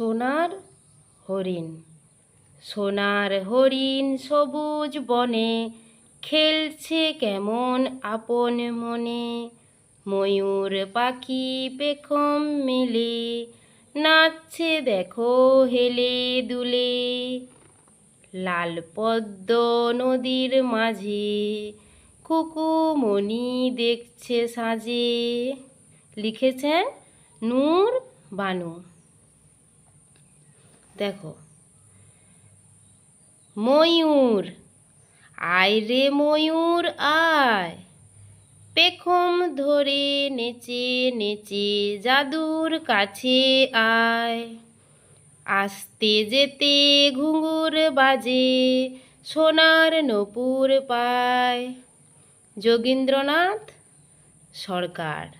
সোনার হরিণ। সোনার হরিণ সবুজ বনে, খেলছে কেমন আপন মনে। ময়ূর পাখি পেখম মেলে, নাচছে দেখো হেলে দুলে। লাল পদ্ম নদীর মাঝে, কুকুমণি দেখছে সাজে। লিখেছেন নূর বানু। দেখো। ময়ূর, আয় রে ময়ূর, আয়। পেখম ধরে নেচে নেচে জাদুর কাছে আয়। আসতে যেতে ঘুঙুর বাজে সোনার নপুর পায়। যোগীন্দ্রনাথ সরকার।